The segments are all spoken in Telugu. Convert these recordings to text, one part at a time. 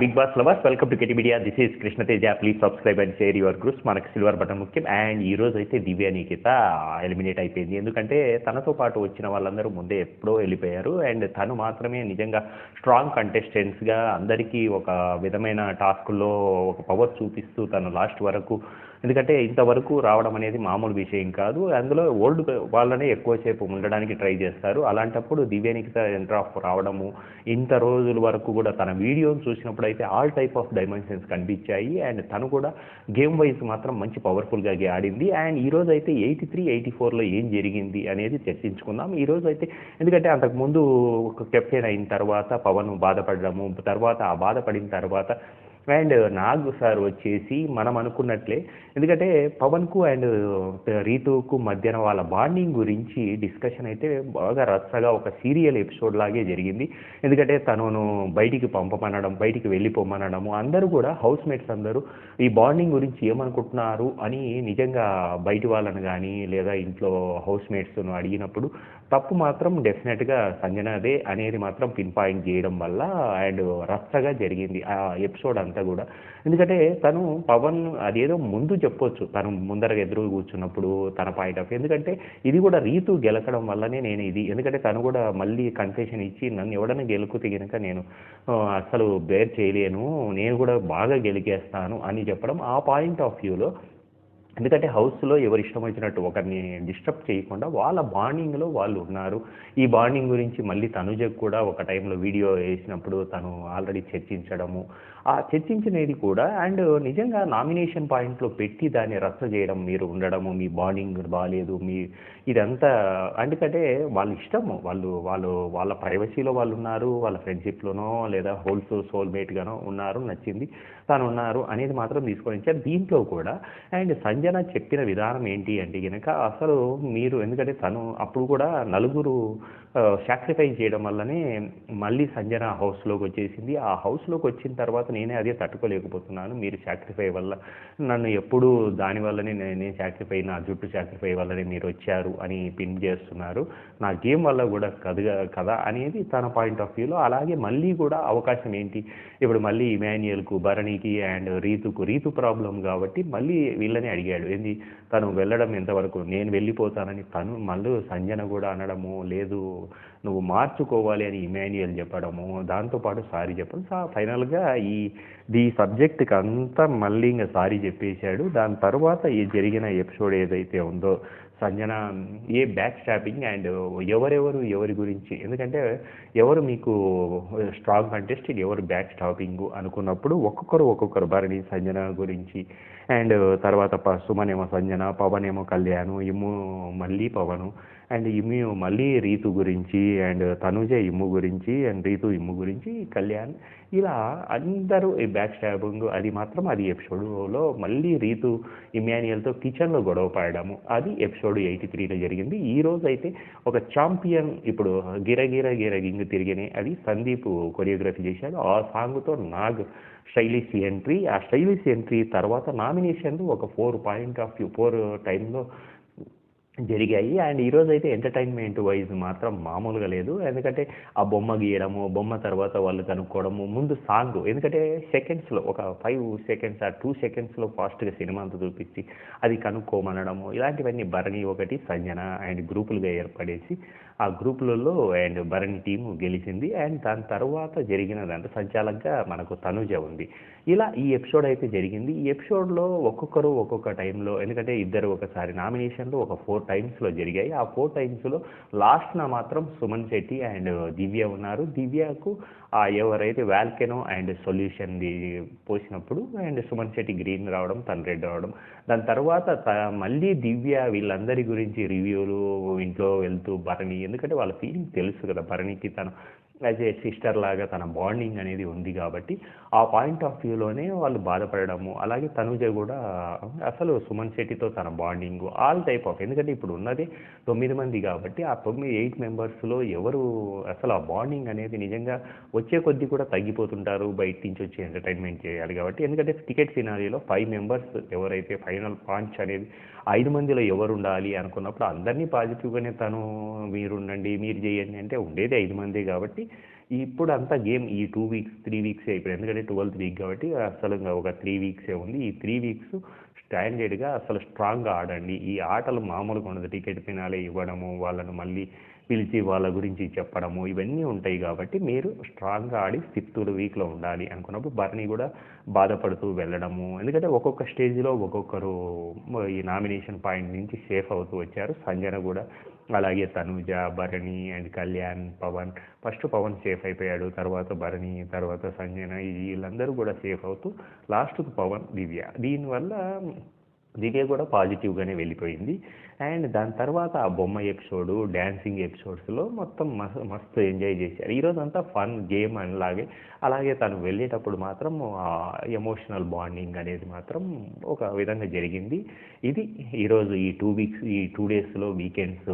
Bigg Boss lovers welcome to K T media this is Krishnateja please subscribe and share your groups మనకు సిల్వర్ బటన్ ముఖ్యం. అండ్ ఈ రోజు అయితే దివ్య నిఖిత ఎలిమినేట్ అయిపోయింది. ఎందుకంటే తనతో పాటు వచ్చిన వాళ్ళందరూ ముందే ఎప్పుడో వెళ్ళిపోయారు. అండ్ తను మాత్రమే నిజంగా స్ట్రాంగ్ కంటెస్టెంట్స్గా అందరికీ ఒక విధమైన టాస్క్లో ఒక పవర్ చూపిస్తూ తను లాస్ట్ వరకు ఎందుకంటే ఇంతవరకు రావడం అనేది మామూలు విషయం కాదు. అందులో ఓల్డ్ వాళ్ళనే ఎక్కువసేపు ఉండడానికి ట్రై చేస్తారు. అలాంటప్పుడు దివ్యానికి ఎంటర్ ఆఫ్ రావడము ఇంత రోజుల వరకు కూడా తన వీడియోని చూసినప్పుడు అయితే ఆల్ టైప్ ఆఫ్ డైమెన్షన్స్ కనిపించాయి. అండ్ తను కూడా గేమ్ వైజ్ మాత్రం మంచి పవర్ఫుల్గా ఆడింది. అండ్ ఈ రోజు అయితే ఎయిటీ త్రీ ఎయిటీ ఫోర్లో ఏం జరిగింది అనేది చర్చించుకుందాం. ఈ రోజు అయితే ఎందుకంటే అంతకుముందు ఒక కెప్టెన్ అయిన తర్వాత పవన్ బాధపడడము తర్వాత ఆ బాధపడిన తర్వాత అండ్ నాగ్ సార్ వచ్చేసి మనం అనుకున్నట్లే. ఎందుకంటే పవన్కు అండ్ రీతుకు మధ్యన వాళ్ళ బాండింగ్ గురించి డిస్కషన్ అయితే బాగా రచ్చగా ఒక సీరియల్ ఎపిసోడ్ లాగే జరిగింది. ఎందుకంటే తనను బయటికి పంపమనడం బయటికి వెళ్ళిపోమనడము అందరూ కూడా హౌస్ మేట్స్ అందరూ ఈ బాండింగ్ గురించి ఏమనుకుంటున్నారు అని నిజంగా బయటి వాళ్ళను కానీ లేదా ఇంట్లో హౌస్ మేట్స్ను అడిగినప్పుడు తప్పు మాత్రం డెఫినెట్గా సంజనాదే అనేది మాత్రం పిన్ పాయింట్ చేయడం వల్ల అండ్ రచ్చగా జరిగింది ఆ ఎపిసోడ్ అంతా కూడా. ఎందుకంటే తను పవన్ అదేదో ముందు చెప్పొచ్చు తను ముందర ఎదురు కూర్చున్నప్పుడు తన పాయింట్ ఆఫ్ ఎందుకంటే ఇది కూడా రీతు గెలకడం వల్లనే నేను ఇది. ఎందుకంటే తను కూడా మళ్ళీ కన్ఫెషన్ ఇచ్చి నన్ను ఎవడన్నా గెలుకుతే కనుక నేను అసలు బేర్ చేయలేను నేను కూడా బాగా గెలికేస్తాను అని చెప్పడం ఆ పాయింట్ ఆఫ్ వ్యూలో ఎందుకంటే హౌస్లో ఎవరు ఇష్టం వచ్చినట్టు ఒకరిని డిస్టర్బ్ చేయకుండా వాళ్ళ బాండింగ్లో వాళ్ళు ఉన్నారు. ఈ బాండింగ్ గురించి మళ్ళీ తనుజకు కూడా ఒక టైంలో వీడియో వేసినప్పుడు తను ఆల్రెడీ చర్చించడము ఆ చర్చించినది కూడా అండ్ నిజంగా నామినేషన్ పాయింట్లో పెట్టి దాన్ని రచ్చ చేయడం మీరు ఉండడము మీ బాండింగ్ బాగాలేదు మీ ఇదంతా ఎందుకంటే వాళ్ళ ఇష్టము. వాళ్ళు వాళ్ళు వాళ్ళ ప్రైవసీలో వాళ్ళు ఉన్నారు వాళ్ళ ఫ్రెండ్షిప్లోనో లేదా హోల్స్ సోల్మేట్గానో ఉన్నారు నచ్చింది తాను ఉన్నారు అనేది మాత్రం తీసుకొని వచ్చారు. దీంట్లో కూడా అండ్ సంజన చెప్పిన విధానం ఏంటి అంటే కనుక అసలు మీరు ఎందుకంటే తను అప్పుడు కూడా నలుగురు సాక్రిఫైస్ చేయడం వల్లనే మళ్ళీ సంజన హౌస్లోకి వచ్చేసింది. ఆ హౌస్లోకి వచ్చిన తర్వాత నేనే అదే తట్టుకోలేకపోతున్నాను. మీరు సాక్రిఫై వల్ల నన్ను ఎప్పుడు దానివల్లనే నేను సాక్రిఫై నా జుట్టు సాక్రిఫై వల్లనే మీరు వచ్చారు అని పిన్ చేస్తున్నారు. నా గేమ్ వల్ల కూడా కదగా కదా అనేది తన పాయింట్ ఆఫ్ వ్యూలో అలాగే మళ్ళీ కూడా అవకాశం ఏంటి? ఇప్పుడు మళ్ళీ ఇమాన్యుయల్కు భరణికి అండ్ రీతుకు రీతు ప్రాబ్లం కాబట్టి మళ్ళీ వీళ్ళని అడిగాడు. ఏంది? తను వెళ్ళడం ఎంతవరకు? నేను వెళ్ళిపోతానని తను మళ్ళీ సంజన కూడా అనడము లేదు నువ్వు మార్చుకోవాలి అని ఇమాన్యుయల్ చెప్పడము దాంతోపాటు సారీ చెప్పడం. సా ఫైనల్గా ఈ ఈ సబ్జెక్ట్కి అంతా మళ్ళీ ఇంకా సారీ చెప్పేశాడు. దాని తర్వాత ఈ జరిగిన ఎపిసోడ్ ఏదైతే ఉందో సంజన ఏ బ్యాక్ స్టాపింగ్ అండ్ ఎవరెవరు ఎవరి గురించి? ఎందుకంటే ఎవరు మీకు స్ట్రాంగ్ కంటెస్ట్ ఎవరు బ్యాక్ స్టాపింగ్ అనుకున్నప్పుడు ఒక్కొక్కరు ఒక్కొక్కరు భరణి సంజన గురించి. అండ్ తర్వాత ప సుమన్ ఏమో సంజన పవన్ ఏమో కళ్యాణ్ ఇమ్ము మళ్ళీ పవను. అండ్ ఇమ్ము మళ్ళీ రీతు గురించి అండ్ తనుజ ఇమ్ము గురించి అండ్ రీతు ఇమ్ము గురించి కళ్యాణ్ ఇలా అందరూ ఈ బ్యాక్ స్టాబింగ్ అది మాత్రం అది ఎపిసోడ్లో మళ్ళీ రీతు ఇమాన్యుయల్తో కిచెన్లో గొడవ పడము అది ఎపిసోడ్ ఎయిటీ త్రీలో జరిగింది. ఈ రోజు అయితే ఒక ఛాంపియన్ ఇప్పుడు గిరగిర గిరగింగ్ తిరిగినే అది సందీప్ కొరియోగ్రఫీ చేశాడు. ఆ సాంగ్తో నాగ్ స్టైలిష్ ఎంట్రీ ఆ స్టైలిష్ ఎంట్రీ తర్వాత నామినేషన్లు ఒక four point of view four టైంలో జరిగాయి. అండ్ ఈరోజు అయితే ఎంటర్టైన్మెంట్ వైజ్ మాత్రం మామూలుగా లేదు. ఎందుకంటే ఆ బొమ్మ గీయడము బొమ్మ తర్వాత వాళ్ళు కనుక్కోవడము ముందు సాంగ్. ఎందుకంటే సెకండ్స్లో ఒక ఫైవ్ సెకండ్స్ ఆ టూ సెకండ్స్లో ఫాస్ట్గా సినిమా అంతా చూపించి అది కనుక్కోమనడము ఇలాంటివన్నీ భరణి ఒకటి సంజన అండ్ గ్రూపులుగా ఏర్పడేసి ఆ గ్రూపులలో అండ్ భరణి టీము గెలిచింది. అండ్ దాని తర్వాత జరిగిన దాంట్లో సంచాలకంగా మనకు తనుజ ఉంది. ఇలా ఈ ఎపిసోడ్ అయితే జరిగింది. ఈ ఎపిసోడ్లో ఒక్కొక్కరు ఒక్కొక్క టైంలో ఎందుకంటే ఇద్దరు ఒకసారి నామినేషన్లు ఒక ఫోర్ టైమ్స్లో జరిగాయి. ఆ ఫోర్ టైమ్స్లో లాస్ట్న మాత్రం సుమన్ శెట్టి అండ్ దివ్య ఉన్నారు. దివ్యకు ఎవరైతే వాల్కెనో అండ్ సొల్యూషన్ది పోసినప్పుడు అండ్ సుమన్ శెట్టి గ్రీన్ రావడం తను రెడ్ రావడం దాని తర్వాత త- మళ్ళీ దివ్య వీళ్ళందరి గురించి రివ్యూలు ఇంట్లో వెళ్తూ భరణి ఎందుకంటే వాళ్ళ ఫీలింగ్ తెలుసు కదా భరణికి తను యాజ్ ఏ సిస్టర్ లాగా తన బాండింగ్ అనేది ఉంది కాబట్టి ఆ పాయింట్ ఆఫ్ వ్యూలోనే వాళ్ళు బాధపడడము అలాగే తనుజ కూడా అసలు సుమన్ శెట్టితో తన బాండింగ్ ఆల్ టైప్ ఆఫ్ ఎందుకంటే ఇప్పుడు ఉన్నది తొమ్మిది మంది కాబట్టి ఆ తొమ్మిది ఎయిట్ మెంబర్స్లో ఎవరు అసలు ఆ బాండింగ్ అనేది నిజంగా వచ్చే కొద్దీ కూడా తగ్గిపోతుంటారు బయట నుంచి వచ్చి ఎంటర్టైన్మెంట్ చేయాలి కాబట్టి. ఎందుకంటే టికెట్ ఫినాలీలో ఫైవ్ మెంబర్స్ ఎవరైతే ఫైనల్ పాంచ్ అనేది ఐదు మందిలో ఎవరు ఉండాలి అనుకున్నప్పుడు అందరినీ పాజిటివ్గానే తను మీరు ఉండండి మీరు చేయండి అంటే ఉండేది ఐదు మంది కాబట్టి ఇప్పుడు అంతా గేమ్ ఈ టూ వీక్స్ త్రీ వీక్స్ అయిపోయింది. ఎందుకంటే ట్వెల్త్ వీక్ కాబట్టి అసలు ఇంకా ఒక త్రీ వీక్సే ఉంది. ఈ త్రీ వీక్స్ స్టాండర్డ్గా అసలు స్ట్రాంగ్గా ఆడండి. ఈ ఆటలు మామూలుగా ఉండదు. టికెట్ పినాలే ఇవ్వడము వాళ్ళను మళ్ళీ పిలిచి వాళ్ళ గురించి చెప్పడము ఇవన్నీ ఉంటాయి కాబట్టి మీరు స్ట్రాంగ్గా ఆడి ఫిఫ్త్ వీక్లో ఉండాలి అనుకున్నప్పుడు బర్నీ కూడా బాధపడుతూ వెళ్ళడము. ఎందుకంటే ఒక్కొక్క స్టేజ్లో ఒక్కొక్కరు ఈ నామినేషన్ పాయింట్ నుంచి సేఫ్ అవుతూ వచ్చారు. సంజన కూడా అలాగే Tanuja Bharani and Kalyan Pavan. First Pavan safe అయిపోయాడు తర్వాత భరణి తర్వాత సంజన వీళ్ళందరూ కూడా సేఫ్ అవుతూ లాస్ట్కు పవన్ దివ్య. దీనివల్ల దివ్య కూడా పాజిటివ్గానే వెళ్ళిపోయింది. అండ్ దాని తర్వాత ఆ బొమ్మ ఎపిసోడు డ్యాన్సింగ్ ఎపిసోడ్స్లో మొత్తం మస్తు మస్తు ఎంజాయ్ చేశారు ఈరోజు అంతా ఫన్ గేమ్ అలాగే అలాగే తను వెళ్ళేటప్పుడు మాత్రం ఎమోషనల్ బాండింగ్ అనేది మాత్రం ఒక విధంగా జరిగింది. ఇది ఈరోజు ఈ టూ వీక్స్ ఈ టూ డేస్లో వీకెండ్స్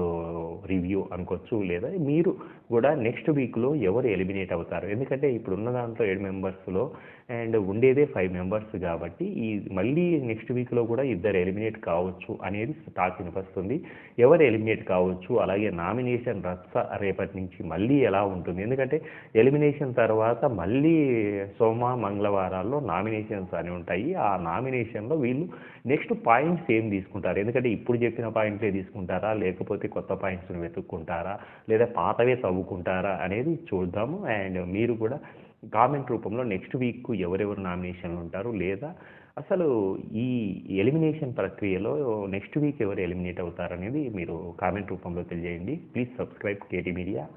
రివ్యూ అనుకోవచ్చు లేదా మీరు కూడా నెక్స్ట్ వీక్లో ఎవరు ఎలిమినేట్ అవుతారు? ఎందుకంటే ఇప్పుడు ఉన్న దాంట్లో ఏడు మెంబర్స్లో అండ్ ఉండేదే ఫైవ్ మెంబర్స్ కాబట్టి ఈ మళ్ళీ నెక్స్ట్ వీక్లో కూడా ఇద్దరు ఎలిమినేట్ కావచ్చు అనేది టాక్ వినిపిస్తుంది ఎవరు ఎలిమినేట్ కావచ్చు అలాగే నామినేషన్ రచ్చ రేపటి నుంచి మళ్ళీ ఎలా ఉంటుంది? ఎందుకంటే ఎలిమినేషన్ తర్వాత మళ్ళీ సోమ మంగళవారాల్లో నామినేషన్స్ అని ఉంటాయి. ఆ నామినేషన్లో వీళ్ళు నెక్స్ట్ పాయింట్స్ ఏం తీసుకుంటారు? ఎందుకంటే ఇప్పుడు చెప్పిన పాయింట్లే తీసుకుంటారా? లేకపోతే కొత్త పాయింట్స్ని వెతుక్కుంటారా? లేదా పాతవే చదువుకుంటారా? అనేది చూద్దాము. అండ్ మీరు కూడా కామెంట్ రూపంలో నెక్స్ట్ వీక్ ఎవరెవరు నామినేషన్లు ఉంటారు లేదా అసలు ఈ ఎలిమినేషన్ ప్రక్రియలో నెక్స్ట్ వీక్ ఎవరు ఎలిమినేట్ అవుతారనేది మీరు కామెంట్ రూపంలో తెలియజేయండి. Please subscribe K T media.